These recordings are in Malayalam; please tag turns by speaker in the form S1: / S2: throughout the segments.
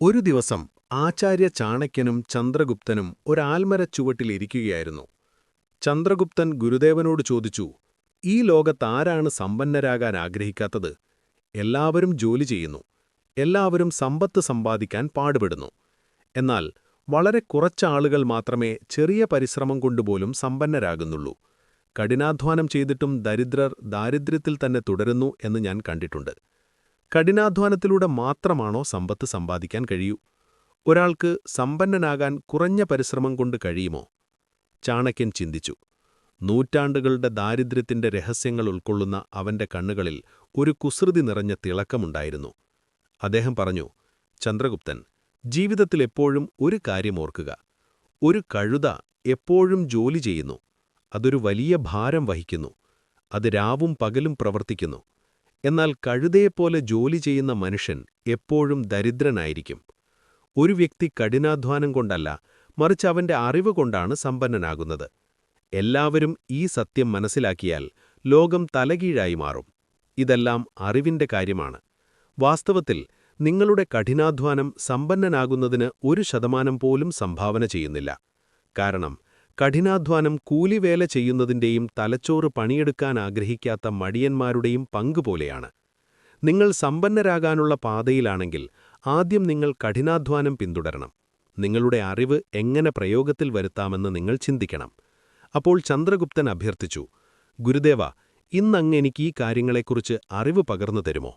S1: ഒരു ദിവസം ആചാര്യ ചാണക്യനും ചന്ദ്രഗുപ്തനും ഒരാൽമര ചുവട്ടിലിരിക്കുകയായിരുന്നു ചന്ദ്രഗുപ്തൻ ഗുരുദേവനോട് ചോദിച്ചു ഈ ലോകത്താരാണ് സമ്പന്നരാകാൻ ആഗ്രഹിക്കാത്തത്? എല്ലാവരും ജോലി ചെയ്യുന്നു എല്ലാവരും സമ്പത്ത് സമ്പാദിക്കാൻ പാടുപെടുന്നു. എന്നാൽ വളരെ കുറച്ചാളുകൾ മാത്രമേ ചെറിയ പരിശ്രമം കൊണ്ടുപോലും സമ്പന്നരാകുന്നുള്ളൂ. കഠിനാധ്വാനം ചെയ്തിട്ടും ദരിദ്രർ ദാരിദ്ര്യത്തിൽ തന്നെ തുടരുന്നു എന്ന് ഞാൻ കണ്ടിട്ടുണ്ട്. കഠിനാധ്വാനത്തിലൂടെ മാത്രമാണോ സമ്പത്ത് സമ്പാദിക്കാൻ കഴിയൂ? ഒരാൾക്ക് സമ്പന്നനാകാൻ കുറഞ്ഞ പരിശ്രമം കൊണ്ട് കഴിയുമോ? ചാണക്യൻ ചിന്തിച്ചു. നൂറ്റാണ്ടുകളുടെ ദാരിദ്ര്യത്തിന്റെ രഹസ്യങ്ങൾ ഉൾക്കൊള്ളുന്ന അവന്റെ കണ്ണുകളിൽ ഒരു കുസൃതി നിറഞ്ഞ തിളക്കമുണ്ടായിരുന്നു. അദ്ദേഹം പറഞ്ഞു ചന്ദ്രഗുപ്തൻ ജീവിതത്തിൽ എപ്പോഴും ഒരു കാര്യം ഓർക്കുക. ഒരു കഴുത എപ്പോഴും ജോലി ചെയ്യുന്നു. അതൊരു വലിയ ഭാരം വഹിക്കുന്നു. അത് രാവും പകലും പ്രവർത്തിക്കുന്നു. എന്നാൽ കഴുതയെപ്പോലെ ജോലി ചെയ്യുന്ന മനുഷ്യൻ എപ്പോഴും ദരിദ്രനായിരിക്കും. ഒരു വ്യക്തി കഠിനാധ്വാനം കൊണ്ടല്ല മറിച്ച് അവന്റെ അറിവ് കൊണ്ടാണ് സമ്പന്നനാകുന്നത്. എല്ലാവരും ഈ സത്യം മനസ്സിലാക്കിയാൽ ലോകം തലകീഴായി മാറും. ഇതെല്ലാം അറിവിന്റെ കാര്യമാണ്. വാസ്തവത്തിൽ നിങ്ങളുടെ കഠിനാധ്വാനം സമ്പന്നനാകുന്നതിന് ഒരു ശതമാനം പോലും സംഭാവന ചെയ്യുന്നില്ല. കാരണം കഠിനാധ്വാനം കൂലിവേല ചെയ്യുന്നതിന്റെയും തലച്ചോറ് പണിയെടുക്കാൻ ആഗ്രഹിക്കാത്ത മടിയന്മാരുടെയും പങ്കുപോലെയാണ് നിങ്ങൾ സമ്പന്നരാകാനുള്ള പാതയിലാണെങ്കിൽ ആദ്യം നിങ്ങൾ കഠിനാധ്വാനം പിന്തുടരണം. നിങ്ങളുടെ അറിവ് എങ്ങനെ പ്രയോഗത്തിൽ വരുത്താമെന്ന് നിങ്ങൾ ചിന്തിക്കണം. അപ്പോൾ ചന്ദ്രഗുപ്തൻ അഭ്യർത്ഥിച്ചു ഗുരുദേവ ഇന്നങ്ങ് എനിക്ക് ഈ കാര്യങ്ങളെക്കുറിച്ച് അറിവ് പകർന്നു തരുമോ?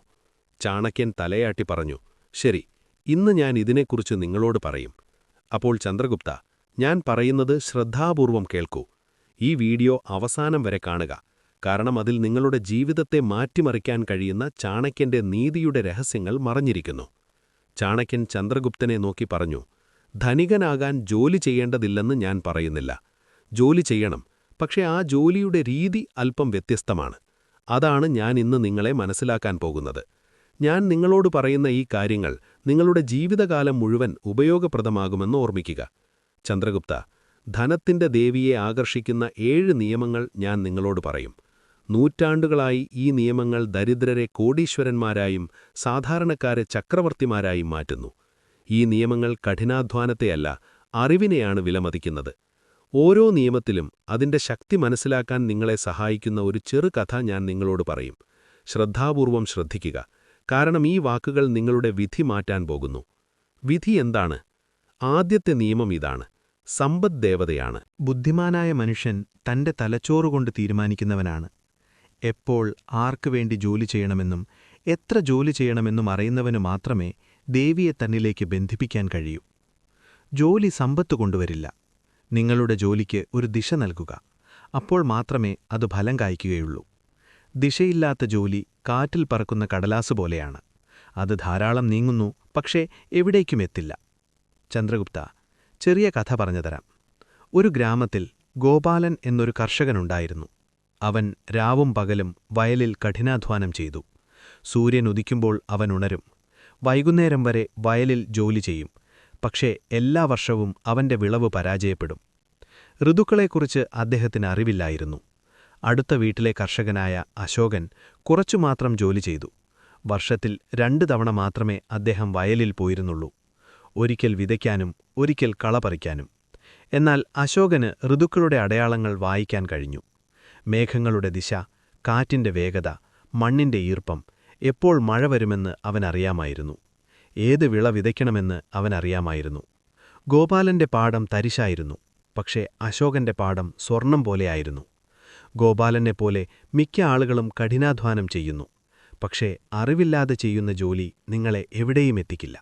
S1: ചാണക്യൻ തലയാട്ടി പറഞ്ഞു ശരി ഇന്ന് ഞാൻ ഇതിനെക്കുറിച്ച് നിങ്ങളോട് പറയും. അപ്പോൾ ചന്ദ്രഗുപ്ത ഞാൻ പറയുന്നത് ശ്രദ്ധാപൂർവം കേൾക്കൂ. ഈ വീഡിയോ അവസാനം വരെ കാണുക. കാരണം അതിൽ നിങ്ങളുടെ ജീവിതത്തെ മാറ്റിമറിക്കാൻ കഴിയുന്ന ചാണക്യന്റെ നീതിയുടെ രഹസ്യങ്ങൾ മറഞ്ഞിരിക്കുന്നു. ചാണക്യൻ ചന്ദ്രഗുപ്തനെ നോക്കി പറഞ്ഞു ധനികനാകാൻ ജോലി ചെയ്യേണ്ടതില്ലെന്ന് ഞാൻ പറയുന്നില്ല. ജോലി ചെയ്യണം. പക്ഷേ ആ ജോലിയുടെ രീതി അല്പം വ്യത്യസ്തമാണ്. അതാണ് ഞാൻ ഇന്ന് നിങ്ങളെ മനസ്സിലാക്കാൻ പോകുന്നത്. ഞാൻ നിങ്ങളോട് പറയുന്ന ഈ കാര്യങ്ങൾ നിങ്ങളുടെ ജീവിതകാലം മുഴുവൻ ഉപയോഗപ്രദമാകുമെന്ന് ഓർമ്മിക്കുക. ചന്ദ്രഗുപ്ത ധനത്തിന്റെ ദേവിയെ ആകർഷിക്കുന്ന ഏഴ് നിയമങ്ങൾ ഞാൻ നിങ്ങളോട് പറയും. നൂറ്റാണ്ടുകളായി ഈ നിയമങ്ങൾ ദരിദ്രരെ കോടീശ്വരന്മാരായും സാധാരണക്കാരെ ചക്രവർത്തിമാരായും മാറ്റുന്നു. ഈ നിയമങ്ങൾ കഠിനാധ്വാനത്തെയല്ല അറിവിനെയാണ് വിലമതിക്കുന്നത്. ഓരോ നിയമത്തിലും അതിന്റെ ശക്തി മനസ്സിലാക്കാൻ നിങ്ങളെ സഹായിക്കുന്ന ഒരു ചെറുകഥ ഞാൻ നിങ്ങളോട് പറയും. ശ്രദ്ധാപൂർവം ശ്രദ്ധിക്കുക. കാരണം ഈ വാക്കുകൾ നിങ്ങളുടെ വിധി മാറ്റാൻ പോകുന്നു. വിധി എന്താണ്? ആദ്യത്തെ നിയമം ഇതാണ്. സമ്പദ് ദേവതയാണ്
S2: ബുദ്ധിമാനായ മനുഷ്യൻ തന്റെ തലച്ചോറുകൊണ്ട് തീരുമാനിക്കുന്നവനാണ്. എപ്പോൾ ആർക്കു വേണ്ടി ജോലി ചെയ്യണമെന്നും എത്ര ജോലി ചെയ്യണമെന്നും അറിയുന്നവനു മാത്രമേ ദേവിയെ തന്നിലേക്ക് ബന്ധിപ്പിക്കാൻ കഴിയൂ. ജോലി സമ്പത്ത് കൊണ്ടുവരില്ല. നിങ്ങളുടെ ജോലിക്ക് ഒരു ദിശ നൽകുക. അപ്പോൾ മാത്രമേ അത് ഫലം കായ്ക്കുകയുള്ളൂ. ദിശയില്ലാത്ത ജോലി കാറ്റിൽ പറക്കുന്ന കടലാസ് പോലെയാണ്. അത് ധാരാളം നീങ്ങുന്നു പക്ഷേ എവിടേക്കും എത്തില്ല. ചന്ദ്രഗുപ്ത ചെറിയ കഥ പറഞ്ഞുതരാം ഒരു ഗ്രാമത്തിൽ ഗോപാലൻ എന്നൊരു കർഷകനുണ്ടായിരുന്നു. അവൻ രാവും പകലും വയലിൽ കഠിനാധ്വാനം ചെയ്തു. സൂര്യൻ ഉദിക്കുമ്പോൾ അവൻ ഉണരും. വൈകുന്നേരം വരെ വയലിൽ ജോലി ചെയ്യും. പക്ഷേ എല്ലാ വർഷവും അവന്റെ വിളവ് പരാജയപ്പെടും. ഋതുക്കളെക്കുറിച്ച് അദ്ദേഹത്തിന് അറിവില്ലായിരുന്നു. അടുത്ത വീട്ടിലെ കർഷകനായ അശോകൻ കുറച്ചുമാത്രം ജോലി ചെയ്തു. വർഷത്തിൽ രണ്ട് തവണ മാത്രമേ അദ്ദേഹം വയലിൽ പോയിരുന്നുള്ളൂ. ഒരിക്കൽ വിതയ്ക്കാനും ഒരിക്കൽ കളപറിക്കാനും എന്നാൽ അശോകന് ഋതുക്കളുടെ അടയാളങ്ങൾ വായിക്കാൻ കഴിഞ്ഞു. മേഘങ്ങളുടെ ദിശ കാറ്റിന്റെ വേഗത മണ്ണിന്റെ ഈർപ്പം എപ്പോൾ മഴ വരുമെന്ന് അവനറിയാമായിരുന്നു. ഏത് വിള വിതയ്ക്കണമെന്ന് അവനറിയാമായിരുന്നു. ഗോപാലന്റെ പാടം തരിശായിരുന്നു പക്ഷേ അശോകന്റെ പാടം സ്വർണം പോലെയായിരുന്നു ഗോപാലനെപ്പോലെ മിക്ക ആളുകളും കഠിനാധ്വാനം ചെയ്യുന്നു പക്ഷേ അറിവില്ലാതെ ചെയ്യുന്ന ജോലി നിങ്ങളെ എവിടെയും എത്തിക്കില്ല.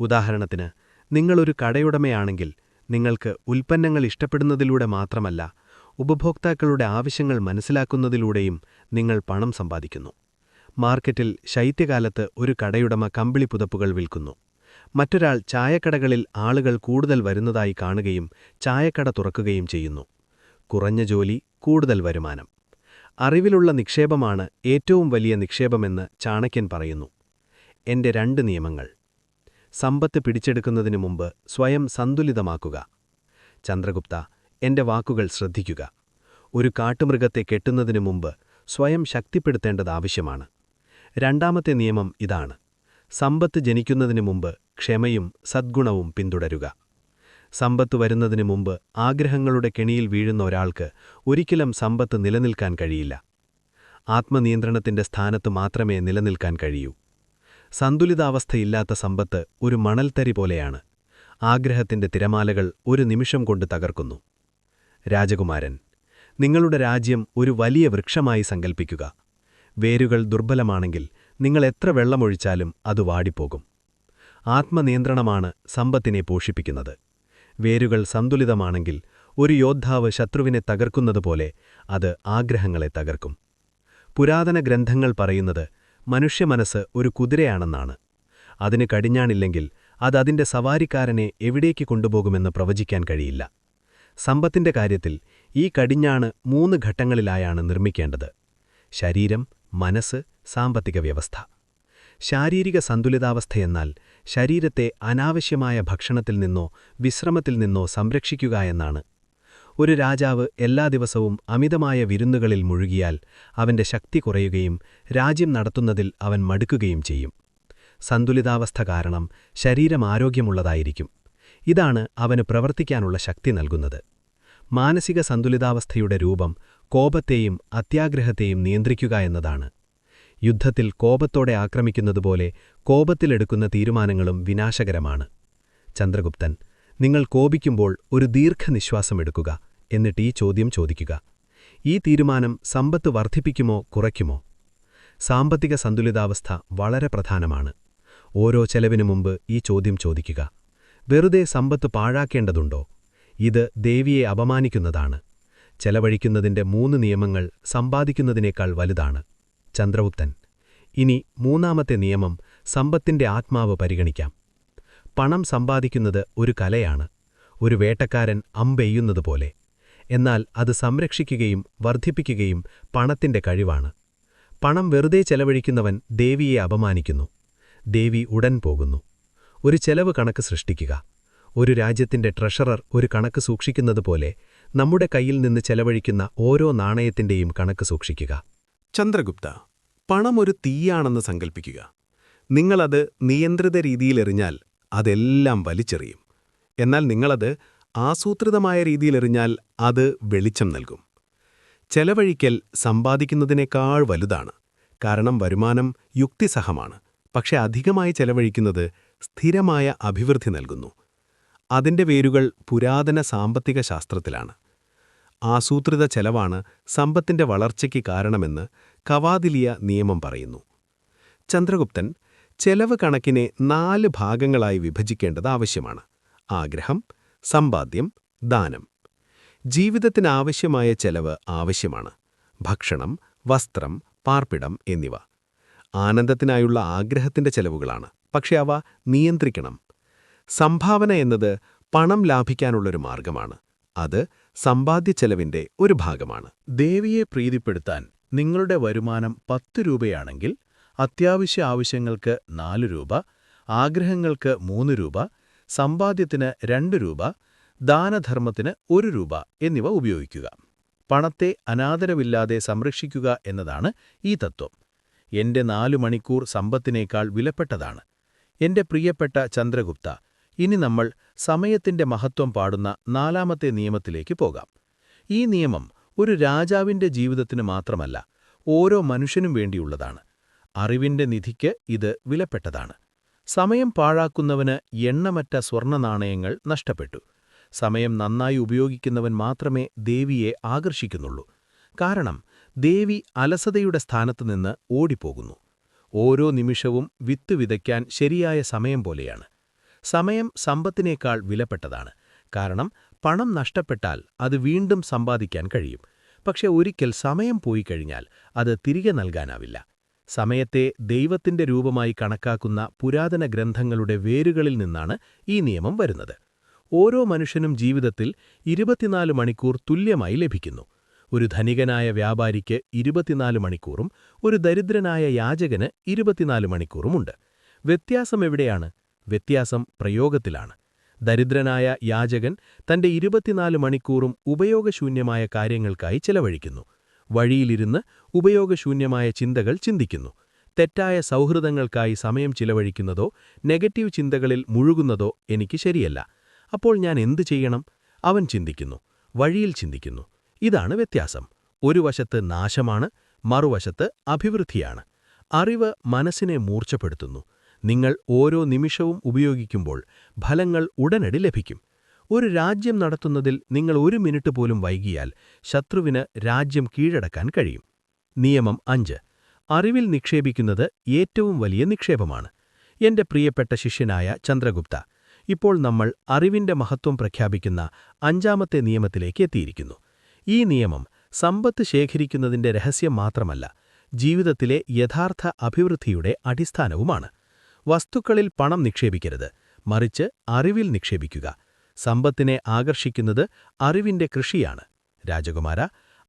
S2: ഉദാഹരണത്തിന് നിങ്ങളൊരു കടയുടമയാണെങ്കിൽ നിങ്ങൾക്ക് ഉൽപ്പന്നങ്ങൾ ഇഷ്ടപ്പെടുന്നതിലൂടെ മാത്രമല്ല ഉപഭോക്താക്കളുടെ ആവശ്യങ്ങൾ മനസ്സിലാക്കുന്നതിലൂടെയും നിങ്ങൾ പണം സമ്പാദിക്കുന്നു. മാർക്കറ്റിൽ ശൈത്യകാലത്ത് ഒരു കടയുടമ കമ്പിളി പുതപ്പുകൾ വിൽക്കുന്നു. മറ്റൊരാൾ ചായക്കടകളിൽ ആളുകൾ കൂടുതൽ വരുന്നതായി കാണുകയും ചായക്കട തുറക്കുകയും ചെയ്യുന്നു. കുറഞ്ഞ ജോലി കൂടുതൽ വരുമാനം. അറിവിലുള്ള നിക്ഷേപമാണ് ഏറ്റവും വലിയ നിക്ഷേപമെന്ന് ചാണക്യൻ പറയുന്നു. എന്റെ രണ്ട് നിയമങ്ങൾ. സമ്പത്ത് പിടിച്ചെടുക്കുന്നതിനു മുമ്പ് സ്വയം സന്തുലിതമാക്കുക. ചന്ദ്രഗുപ്ത എന്റെ വാക്കുകൾ ശ്രദ്ധിക്കുക. ഒരു കാട്ടുമൃഗത്തെ കെട്ടുന്നതിനു മുമ്പ് സ്വയം ശക്തിപ്പെടുത്തേണ്ടത് ആവശ്യമാണ്. രണ്ടാമത്തെ നിയമം ഇതാണ്. സമ്പത്ത് ജനിക്കുന്നതിനു മുമ്പ് ക്ഷമയും സദ്ഗുണവും പിന്തുടരുക. സമ്പത്ത് വരുന്നതിനു മുമ്പ് ആഗ്രഹങ്ങളുടെ കെണിയിൽ വീഴുന്ന ഒരാൾക്ക് ഒരിക്കലും സമ്പത്ത് നിലനിൽക്കാൻ കഴിയില്ല. ആത്മനിയന്ത്രണത്തിന്റെ സ്ഥാനത്ത് മാത്രമേ നിലനിൽക്കാൻ കഴിയൂ. സന്തുലിതാവസ്ഥയില്ലാത്ത സമ്പത്ത് ഒരു മണൽത്തരി പോലെയാണ്. ആഗ്രഹത്തിന്റെ തിരമാലകൾ ഒരു നിമിഷം കൊണ്ട് തകർക്കുന്നു. രാജകുമാരൻ നിങ്ങളുടെ രാജ്യം ഒരു വലിയ വൃക്ഷമായി സങ്കൽപ്പിക്കുക. വേരുകൾ ദുർബലമാണെങ്കിൽ നിങ്ങൾ എത്ര വെള്ളമൊഴിച്ചാലും അത് വാടിപ്പോകും. ആത്മനിയന്ത്രണമാണ് സമ്പത്തിനെ പോഷിപ്പിക്കുന്നത്. വേരുകൾ സന്തുലിതമാണെങ്കിൽ ഒരു യോദ്ധാവ് ശത്രുവിനെ തകർക്കുന്നതുപോലെ അത് ആഗ്രഹങ്ങളെ തകർക്കും. പുരാതന ഗ്രന്ഥങ്ങൾ പറയുന്നത് മനുഷ്യമനസ്സ് ഒരു കുതിരയാണെന്നാണ്. അതിന് കടിഞ്ഞാണില്ലെങ്കിൽ അത് അതിന്റെ സവാരിക്കാരനെ എവിടേക്ക് കൊണ്ടുപോകുമെന്ന് പ്രവചിക്കാൻ കഴിയില്ല. സമ്പത്തിന്റെ കാര്യത്തിൽ ഈ കടിഞ്ഞാണ് മൂന്ന് ഘട്ടങ്ങളിലായാണ് നിർമ്മിക്കേണ്ടത്. ശരീരം മനസ്സ് സാമ്പത്തിക വ്യവസ്ഥ. ശാരീരിക സന്തുലിതാവസ്ഥയെന്നാൽ ശരീരത്തെ അനാവശ്യമായ ഭക്ഷണത്തിൽ നിന്നോ വിശ്രമത്തിൽ നിന്നോ സംരക്ഷിക്കുക എന്നാണ് ഒരു രാജാവ് എല്ലാ ദിവസവും അമിതമായ വിരുന്നുകളിൽ മുഴുകിയാൽ അവന്റെ ശക്തി കുറയുകയും രാജ്യം നടത്തുന്നതിൽ അവൻ മടുക്കുകയും ചെയ്യും. സന്തുലിതാവസ്ഥ കാരണം ശരീരം ആരോഗ്യമുള്ളതായിരിക്കും ഇതാണ് അവന് പ്രവർത്തിക്കാനുള്ള ശക്തി നൽകുന്നത്. മാനസിക സന്തുലിതാവസ്ഥയുടെ രൂപം കോപത്തെയും അത്യാഗ്രഹത്തെയും നിയന്ത്രിക്കുക എന്നതാണ്. യുദ്ധത്തിൽ കോപത്തോടെ ആക്രമിക്കുന്നതുപോലെ കോപത്തിലെടുക്കുന്ന തീരുമാനങ്ങളും വിനാശകരമാണ്. ചന്ദ്രഗുപ്തൻ നിങ്ങൾ കോപിക്കുമ്പോൾ ഒരു ദീർഘനിശ്വാസമെടുക്കുക എന്നിട്ട് ഈ ചോദ്യം ചോദിക്കുക. ഈ തീരുമാനം സമ്പത്ത് വർദ്ധിപ്പിക്കുമോ കുറയ്ക്കുമോ? സാമ്പത്തിക സന്തുലിതാവസ്ഥ വളരെ പ്രധാനമാണ്. ഓരോ ചെലവിനു മുമ്പ് ഈ ചോദ്യം ചോദിക്കുക. വെറുതെ സമ്പത്ത് പാഴാക്കേണ്ടതുണ്ടോ? ഇത് ദേവിയെ അപമാനിക്കുന്നതാണ്. ചെലവഴിക്കുന്നതിന്റെ മൂന്ന് നിയമങ്ങൾ സമ്പാദിക്കുന്നതിനേക്കാൾ വലുതാണ്. ചന്ദ്രഗുപ്തൻ ഇനി മൂന്നാമത്തെ നിയമം സമ്പത്തിന്റെ ആത്മാവ് പരിഗണിക്കാം. പണം സമ്പാദിക്കുന്നത് ഒരു കലയാണ് ഒരു വേട്ടക്കാരൻ അമ്പെയ്യുന്നതുപോലെ എന്നാൽ അത് സംരക്ഷിക്കുകയും വർദ്ധിപ്പിക്കുകയും പണത്തിന്റെ കഴിവാണ്. പണം വെറുതെ ചെലവഴിക്കുന്നവൻ ദേവിയെ അപമാനിക്കുന്നു ദേവി ഉടൻ പോകുന്നു. ഒരു ചെലവ് കണക്ക് സൃഷ്ടിക്കുക ഒരു രാജ്യത്തിന്റെ ട്രഷറർ ഒരു കണക്ക് സൂക്ഷിക്കുന്നതുപോലെ നമ്മുടെ കയ്യിൽ നിന്ന് ചെലവഴിക്കുന്ന ഓരോ നാണയത്തിന്റെയും കണക്ക് സൂക്ഷിക്കുക.
S1: ചന്ദ്രഗുപ്ത പണം ഒരു തീയാണെന്ന് സങ്കൽപ്പിക്കുക. നിങ്ങളത് നിയന്ത്രിത രീതിയിലെറിഞ്ഞാൽ അതെല്ലാം വലിച്ചെറിയും. എന്നാൽ നിങ്ങളത് ആസൂത്രിതമായ രീതിയിലെറിഞ്ഞാൽ അത് വെളിച്ചം നൽകും. ചെലവഴിക്കൽ സമ്പാദിക്കുന്നതിനേക്കാൾ വലുതാണ്. കാരണം വരുമാനം യുക്തിസഹമാണ്. പക്ഷെ അധികമായി ചെലവഴിക്കുന്നത് സ്ഥിരമായ അഭിവൃദ്ധി നൽകുന്നു. അതിന്റെ വേരുകൾ പുരാതന സാമ്പത്തിക ശാസ്ത്രത്തിലാണ്. ആസൂത്രിത ചെലവാണ് സമ്പത്തിന്റെ വളർച്ചയ്ക്ക് കാരണമെന്ന് കവാദിലിയ നിയമം പറയുന്നു. ചന്ദ്രഗുപ്തൻ ചെലവ് കണക്കിനെ നാല് ഭാഗങ്ങളായി വിഭജിക്കേണ്ടത് ആവശ്യമാണ്. ആഗ്രഹം സമ്പാദ്യം ദാനം. ജീവിതത്തിനാവശ്യമായ ചെലവ് ആവശ്യമാണ്. ഭക്ഷണം വസ്ത്രം പാർപ്പിടം എന്നിവ. ആനന്ദത്തിനായുള്ള ആഗ്രഹത്തിന്റെ ചെലവുകളാണ്. പക്ഷെ അവ നിയന്ത്രിക്കണം. സംഭാവന എന്നത് പണം ലാഭിക്കാനുള്ളൊരു മാർഗമാണ്. അത് സമ്പാദ്യ ചെലവിന്റെ ഒരു ഭാഗമാണ്.
S3: ദേവിയെ പ്രീതിപ്പെടുത്താൻ നിങ്ങളുടെ വരുമാനം പത്ത് രൂപയാണെങ്കിൽ അത്യാവശ്യ ആവശ്യങ്ങൾക്ക് നാല് രൂപ ആഗ്രഹങ്ങൾക്ക് മൂന്ന് രൂപ സമ്പാദ്യത്തിന് രണ്ട് രൂപ ദാനധർമ്മത്തിന് ഒരു രൂപ എന്നിവ ഉപയോഗിക്കുക. പണത്തെ അനാദരവില്ലാതെ സംരക്ഷിക്കുക എന്നതാണ് ഈ തത്വം. എന്റെ നാലു മണിക്കൂർ സമ്പത്തിനേക്കാൾ വിലപ്പെട്ടതാണ്. എന്റെ പ്രിയപ്പെട്ട ചന്ദ്രഗുപ്ത ഇനി നമ്മൾ സമയത്തിന്റെ മഹത്വം പാടുന്ന നാലാമത്തെ നിയമത്തിലേക്ക് പോകാം. ഈ നിയമം ഒരു രാജാവിന്റെ ജീവിതത്തിന് മാത്രമല്ല ഓരോ മനുഷ്യനും വേണ്ടിയുള്ളതാണ്. അറിവിന്റെ നിധിക്ക് ഇത് വിലപ്പെട്ടതാണ്. സമയം പാഴാക്കുന്നവന് എണ്ണമറ്റ സ്വർണ നാണയങ്ങൾ നഷ്ടപ്പെട്ടു. സമയം നന്നായി ഉപയോഗിക്കുന്നവൻ മാത്രമേ ദേവിയെ ആകർഷിക്കുന്നുള്ളൂ. കാരണം ദേവി അലസതയുടെ സ്ഥാനത്തു നിന്ന് ഓടിപ്പോകുന്നു. ഓരോ നിമിഷവും വിത്ത് വിതയ്ക്കാൻ ശരിയായ സമയം പോലെയാണ്. സമയം സമ്പത്തിനേക്കാൾ വിലപ്പെട്ടതാണ്. കാരണം പണം നഷ്ടപ്പെട്ടാൽ അത് വീണ്ടും സമ്പാദിക്കാൻ കഴിയും. പക്ഷെ ഒരിക്കൽ സമയം പോയി കഴിഞ്ഞാൽ അത് തിരികെ നൽകാനാവില്ല. സമയത്തെ ദൈവത്തിന്റെ രൂപമായി കണക്കാക്കുന്ന പുരാതന ഗ്രന്ഥങ്ങളുടെ വേരുകളിൽ നിന്നാണ് ഈ നിയമം വരുന്നത്. ഓരോ മനുഷ്യനും ജീവിതത്തിൽ ഇരുപത്തിനാല് മണിക്കൂർ തുല്യമായി ലഭിക്കുന്നു. ഒരു ധനികനായ വ്യാപാരിക്ക് ഇരുപത്തിനാല് മണിക്കൂറും ഒരു ദരിദ്രനായ യാചകന് ഇരുപത്തിനാല് മണിക്കൂറുമുണ്ട് വ്യത്യാസം എവിടെയാണ്? വ്യത്യാസം പ്രയോഗത്തിലാണ്. ദരിദ്രനായ യാചകൻ തന്റെ ഇരുപത്തിനാല് മണിക്കൂറും ഉപയോഗശൂന്യമായ കാര്യങ്ങൾക്കായി ചെലവഴിക്കുന്നു. വഴിയിലിരുന്ന് ഉപയോഗശൂന്യമായ ചിന്തകൾ ചിന്തിക്കുന്നു. തെറ്റായ സൗഹൃദങ്ങൾക്കായി സമയം ചിലവഴിക്കുന്നതോ നെഗറ്റീവ് ചിന്തകളിൽ മുഴുകുന്നതോ എനിക്ക് ശരിയല്ല. അപ്പോൾ ഞാൻ എന്തു ചെയ്യണം? അവൻ ചിന്തിക്കുന്നു. വഴിയിൽ ചിന്തിക്കുന്നു. ഇതാണ് വ്യത്യാസം. ഒരു വശത്ത് നാശമാണ് മറുവശത്ത് അഭിവൃദ്ധിയാണ്. അറിവ് മനസ്സിനെ മൂർച്ചപ്പെടുത്തുന്നു. നിങ്ങൾ ഓരോ നിമിഷവും ഉപയോഗിക്കുമ്പോൾ ഫലങ്ങൾ ഉടനടി ലഭിക്കും. ഒരു രാജ്യം നടത്തുന്നതിൽ നിങ്ങൾ ഒരു മിനിറ്റ് പോലും വൈകിയാൽ ശത്രുവിന് രാജ്യം കീഴടക്കാൻ കഴിയും. നിയമം അഞ്ച്. അറിവിൽ നിക്ഷേപിക്കുന്നത് ഏറ്റവും വലിയ നിക്ഷേപമാണ്. എന്റെ പ്രിയപ്പെട്ട ശിഷ്യനായ ചന്ദ്രഗുപ്ത ഇപ്പോൾ നമ്മൾ അറിവിന്റെ മഹത്വം പ്രഖ്യാപിക്കുന്ന അഞ്ചാമത്തെ നിയമത്തിലേക്ക് എത്തിയിരിക്കുന്നു. ഈ നിയമം സമ്പത്ത് ശേഖരിക്കുന്നതിന്റെ രഹസ്യം മാത്രമല്ല ജീവിതത്തിലെ യഥാർത്ഥ അഭിവൃദ്ധിയുടെ അടിസ്ഥാനവുമാണ്. വസ്തുക്കളിൽ പണം നിക്ഷേപിക്കരുത് മറിച്ച് അറിവിൽ നിക്ഷേപിക്കുക. സമ്പത്തിനെ ആകർഷിക്കുന്നത് അറിവിന്റെ കൃഷിയാണ്. രാജകുമാര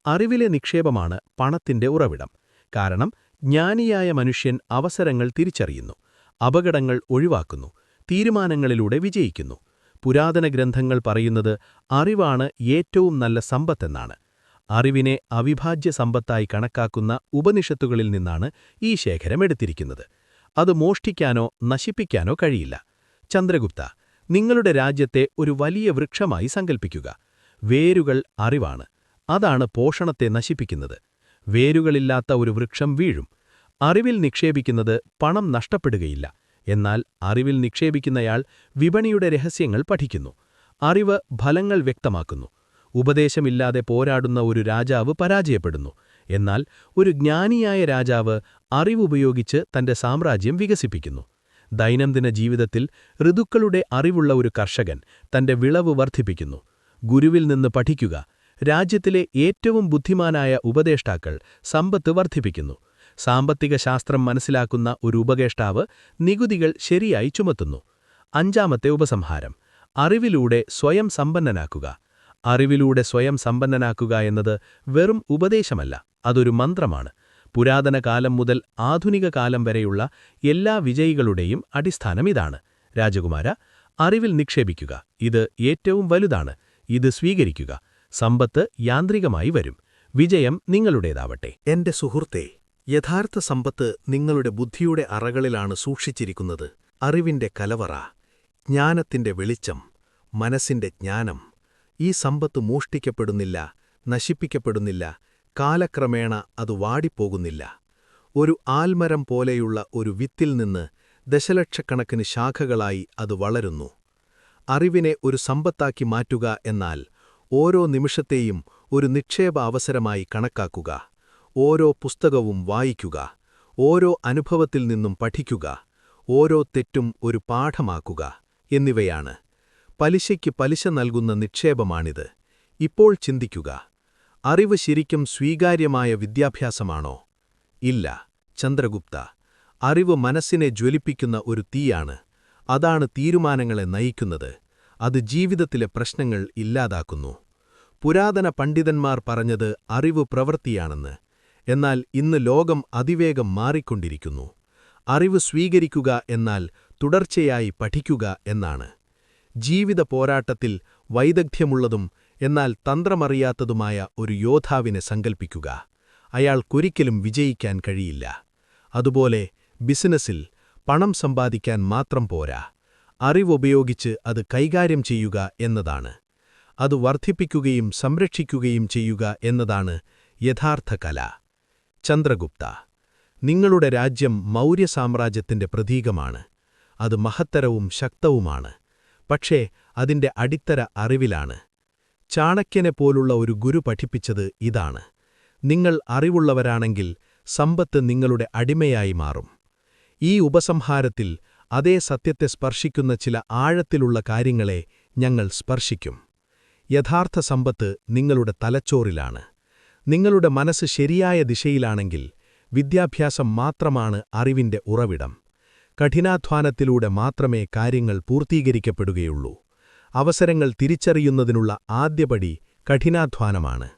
S3: അറിവിലെ നിക്ഷേപമാണ് പണത്തിന്റെ ഉറവിടം. കാരണം ജ്ഞാനിയായ മനുഷ്യൻ അവസരങ്ങൾ തിരിച്ചറിയുന്നു അപകടങ്ങൾ ഒഴിവാക്കുന്നു തീരുമാനങ്ങളിലൂടെ വിജയിക്കുന്നു. പുരാതന ഗ്രന്ഥങ്ങൾ പറയുന്നത് അറിവാണ് ഏറ്റവും നല്ല സമ്പത്തെന്നാണ്. അറിവിനെ അവിഭാജ്യ സമ്പത്തായി കണക്കാക്കുന്ന ഉപനിഷത്തുകളിൽ നിന്നാണ് ഈ ശേഖരം എടുത്തിരിക്കുന്നത്. അത് മോഷ്ടിക്കാനോ നശിപ്പിക്കാനോ കഴിയില്ല. ചന്ദ്രഗുപ്ത നിങ്ങളുടെ രാജ്യത്തെ ഒരു വലിയ വൃക്ഷമായി സങ്കൽപ്പിക്കുക. വേരുകൾ അറിവാണ്. അതാണ് പോഷണത്തെ നശിപ്പിക്കുന്നത്. വേരുകളില്ലാത്ത ഒരു വൃക്ഷം വീഴും. അറിവിൽ നിക്ഷേപിക്കുന്നത് പണം നഷ്ടപ്പെടുകയില്ല. എന്നാൽ അറിവിൽ നിക്ഷേപിക്കുന്നയാൾ വിപണിയുടെ രഹസ്യങ്ങൾ പഠിക്കുന്നു. അറിവ് ഫലങ്ങൾ വ്യക്തമാക്കുന്നു. ഉപദേശമില്ലാതെ പോരാടുന്ന ഒരു രാജാവ് പരാജയപ്പെടുന്നു. എന്നാൽ ഒരു ജ്ഞാനിയായ രാജാവ് അറിവുപയോഗിച്ച് തന്റെ സാമ്രാജ്യം വികസിപ്പിക്കുന്നു. ദൈനംദിന ജീവിതത്തിൽ ഋതുക്കളുടെ അറിവുള്ള ഒരു കർഷകൻ തന്റെ വിളവ് വർദ്ധിപ്പിക്കുന്നു. ഗുരുവിൽ നിന്ന് പഠിക്കുക രാജ്യത്തിലെ ഏറ്റവും ബുദ്ധിമാനായ ഉപദേഷ്ടാക്കൾ സമ്പത്ത് വർദ്ധിപ്പിക്കുന്നു. സാമ്പത്തിക ശാസ്ത്രം മനസ്സിലാക്കുന്ന ഒരു ഉപദേഷ്ടാവ് നികുതികൾ ശരിയായി ചുമത്തുന്നു. അഞ്ചാമത്തെ ഉപസംഹാരം അറിവിലൂടെ സ്വയം സമ്പന്നനാക്കുക. അറിവിലൂടെ സ്വയം സമ്പന്നനാക്കുക എന്നത് വെറും ഉപദേശമല്ല അതൊരു മന്ത്രമാണ്. പുരാതന കാലം മുതൽ ആധുനിക കാലം വരെയുള്ള എല്ലാ വിജയികളുടെയും അടിസ്ഥാനം ഇതാണ്. രാജകുമാര അറിവിൽ നിക്ഷേപിക്കുക. ഇത് ഏറ്റവും വലുതാണ്. ഇത് സ്വീകരിക്കുക. സമ്പത്ത് യാന്ത്രികമായി വരും. വിജയം നിങ്ങളുടേതാവട്ടെ.
S1: എന്റെ സുഹൃത്തെ യഥാർത്ഥ സമ്പത്ത് നിങ്ങളുടെ ബുദ്ധിയുടെ അറകളിലാണ് സൂക്ഷിച്ചിരിക്കുന്നത്. അറിവിന്റെ കലവറ ജ്ഞാനത്തിന്റെ വെളിച്ചം മനസ്സിന്റെ ജ്ഞാനം. ഈ സമ്പത്ത് മോഷ്ടിക്കപ്പെടുന്നില്ല നശിപ്പിക്കപ്പെടുന്നില്ല കാലക്രമേണ അത് വാടിപ്പോകുന്നില്ല. ഒരു ആൽമരം പോലെയുള്ള ഒരു വിത്തിൽ നിന്ന് ദശലക്ഷക്കണക്കിന് ശാഖകളായി അത് വളരുന്നു. അറിവിനെ ഒരു സമ്പത്താക്കി മാറ്റുക എന്നാൽ ഓരോ നിമിഷത്തെയും ഒരു നിക്ഷേപ അവസരമായി കണക്കാക്കുക ഓരോ പുസ്തകവും വായിക്കുക ഓരോ അനുഭവത്തിൽ നിന്നും പഠിക്കുക ഓരോ തെറ്റും ഒരു പാഠമാക്കുക എന്നിവയാണ്. പലിശയ്ക്ക് പലിശ നൽകുന്ന നിക്ഷേപമാണിത്. ഇപ്പോൾ ചിന്തിക്കുക അറിവ് ശരിക്കും സ്വീകാര്യമായ വിദ്യാഭ്യാസമാണോ? ഇല്ല. ചന്ദ്രഗുപ്ത അറിവ് മനസ്സിനെ ജ്വലിപ്പിക്കുന്ന ഒരു തീയാണ്. അതാണ് തീരുമാനങ്ങളെ നയിക്കുന്നത്. അത് ജീവിതത്തിലെ പ്രശ്നങ്ങൾ ഇല്ലാതാക്കുന്നു. പുരാതന പണ്ഡിതന്മാർ പറഞ്ഞത് അറിവ് പ്രവൃത്തിയാണെന്ന്. എന്നാൽ ഇന്ന് ലോകം അതിവേഗം മാറിക്കൊണ്ടിരിക്കുന്നു. അറിവ് സ്വീകരിക്കുക എന്നാൽ തുടർച്ചയായി പഠിക്കുക എന്നാണ്. ജീവിത പോരാട്ടത്തിൽ വൈദഗ്ധ്യമുള്ളതും എന്നാൽ തന്ത്രമറിയാത്തതുമായ ഒരു യോദ്ധാവിനെ സങ്കൽപ്പിക്കുക. അയാൾക്കൊരിക്കലും വിജയിക്കാൻ കഴിയില്ല. അതുപോലെ ബിസിനസ്സിൽ പണം സമ്പാദിക്കാൻ മാത്രം പോരാ. അറിവുപയോഗിച്ച് അത് കൈകാര്യം ചെയ്യുക എന്നതാണ്. അത് വർദ്ധിപ്പിക്കുകയും സംരക്ഷിക്കുകയും ചെയ്യുക എന്നതാണ് യഥാർത്ഥ കല. ചന്ദ്രഗുപ്ത നിങ്ങളുടെ രാജ്യം മൗര്യ സാമ്രാജ്യത്തിന്റെ പ്രതീകമാണ്. അത് മഹത്തരവും ശക്തവുമാണ്. പക്ഷേ അതിന്റെ അടിത്തര അറിവിലാണ്. ചാണക്യനെ പോലുള്ള ഒരു ഗുരു പഠിപ്പിച്ചത് ഇതാണ്. നിങ്ങൾ അറിവുള്ളവരാണെങ്കിൽ സമ്പത്ത് നിങ്ങളുടെ അടിമയായി മാറും. ഈ ഉപസംഹാരത്തിൽ അതേ സത്യത്തെ സ്പർശിക്കുന്ന ചില ആഴത്തിലുള്ള കാര്യങ്ങളെ ഞങ്ങൾ സ്പർശിക്കും. യഥാർത്ഥ സമ്പത്ത് നിങ്ങളുടെ തലച്ചോറിലാണ്. നിങ്ങളുടെ മനസ്സ് ശരിയായ ദിശയിലാണെങ്കിൽ വിദ്യാഭ്യാസം മാത്രമാണ് അറിവിന്റെ ഉറവിടം. കഠിനാധ്വാനത്തിലൂടെ മാത്രമേ കാര്യങ്ങൾ പൂർത്തീകരിക്കപ്പെടുകയുള്ളൂ. അവസരങ്ങൾ തിരിച്ചറിയുന്നതിനുള്ള ആദ്യപടി കഠിനാധ്വാനമാണ്.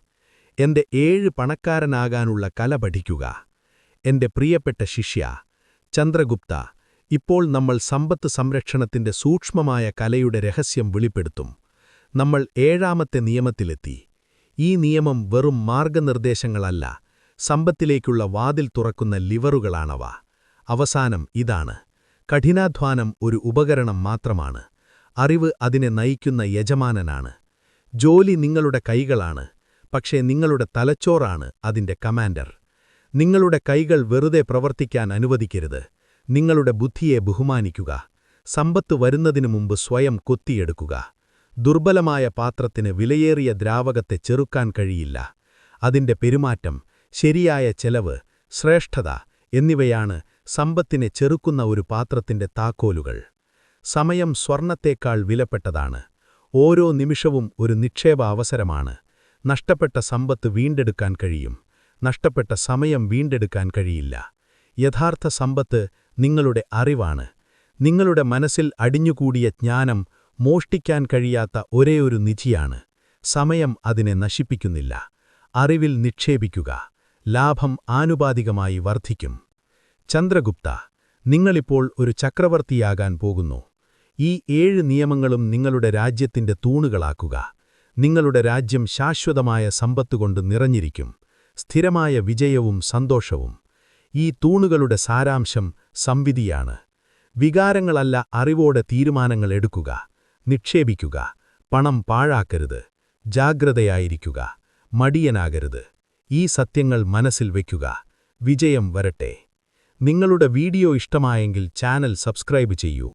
S1: എന്റെ ഏഴ് പണക്കാരനാകാനുള്ള കല പഠിക്കുക. എന്റെ പ്രിയപ്പെട്ട ശിഷ്യ ചന്ദ്രഗുപ്ത ഇപ്പോൾ നമ്മൾ സമ്പത്ത് സംരക്ഷണത്തിന്റെ സൂക്ഷ്മമായ കലയുടെ രഹസ്യം വെളിപ്പെടുത്തും. നമ്മൾ ഏഴാമത്തെ നിയമത്തിലെത്തി. ഈ നിയമം വെറും മാർഗനിർദ്ദേശങ്ങളല്ല സമ്പത്തിലേക്കുള്ള വാതിൽ തുറക്കുന്ന ലിവറുകളാണവ.
S3: അവസാനം ഇതാണ്. കഠിനാധ്വാനം ഒരു ഉപകരണം മാത്രമാണ്. അറിവ് അതിനെ നയിക്കുന്ന യജമാനനാണ്. ജോലി നിങ്ങളുടെ കൈകളാണ് പക്ഷേ നിങ്ങളുടെ തലച്ചോറാണ് അതിന്റെ കമാൻഡർ. നിങ്ങളുടെ കൈകൾ വെറുതെ പ്രവർത്തിക്കാൻ അനുവദിക്കരുത് നിങ്ങളുടെ ബുദ്ധിയെ ബഹുമാനിക്കുക സമ്പത്ത് വരുന്നതിനു മുമ്പ് സ്വയം കൊത്തിയെടുക്കുക. ദുർബലമായ പാത്രത്തിന് വിലയേറിയ ദ്രാവകത്തെ ചെറുക്കാൻ കഴിയില്ല അതിന്റെ പെരുമാറ്റം ശരിയായ ചെലവ് ശ്രേഷ്ഠത എന്നിവയാണ് സമ്പത്തിനെ ചെറുക്കുന്ന ഒരു പാത്രത്തിന്റെ താക്കോലുകൾ. സമയം സ്വർണത്തേക്കാൾ വിലപ്പെട്ടതാണ്. ഓരോ നിമിഷവും ഒരു നിക്ഷേപ അവസരമാണ്. നഷ്ടപ്പെട്ട സമ്പത്ത് വീണ്ടെടുക്കാൻ കഴിയും. നഷ്ടപ്പെട്ട സമയം വീണ്ടെടുക്കാൻ കഴിയില്ല. യഥാർത്ഥ സമ്പത്ത് നിങ്ങളുടെ അറിവാണ്. നിങ്ങളുടെ മനസ്സിൽ അടിഞ്ഞുകൂടിയ ജ്ഞാനം മോഷ്ടിക്കാൻ കഴിയാത്ത ഒരേയൊരു നിധിയാണ്. സമയം അതിനെ നശിപ്പിക്കുന്നില്ല. അറിവിൽ നിക്ഷേപിക്കുക. ലാഭം ആനുപാതികമായി വർദ്ധിക്കും. ചന്ദ്രഗുപ്ത നിങ്ങളിപ്പോൾ ഒരു ചക്രവർത്തിയാകാൻ പോകുന്നു. ഈ ഏഴ് നിയമങ്ങളും നിങ്ങളുടെ രാജ്യത്തിന്റെ തൂണുകളാക്കുക. നിങ്ങളുടെ രാജ്യം ശാശ്വതമായ സമ്പത്തുകൊണ്ട് നിറഞ്ഞിരിക്കും. സ്ഥിരമായ വിജയവും സന്തോഷവും. ഈ തൂണുകളുടെ സാരാംശം സംവിധിയാണ്. വികാരങ്ങളല്ല അറിവോടെ തീരുമാനങ്ങൾ എടുക്കുക. നിക്ഷേപിക്കുക. പണം പാഴാക്കരുത്. ജാഗ്രതയായിരിക്കുക. മടിയനാകരുത്. ഈ സത്യങ്ങൾ മനസ്സിൽ വയ്ക്കുക. വിജയം വരട്ടെ. നിങ്ങളുടെ വീഡിയോ ഇഷ്ടമായെങ്കിൽ ചാനൽ സബ്സ്ക്രൈബ് ചെയ്യൂ.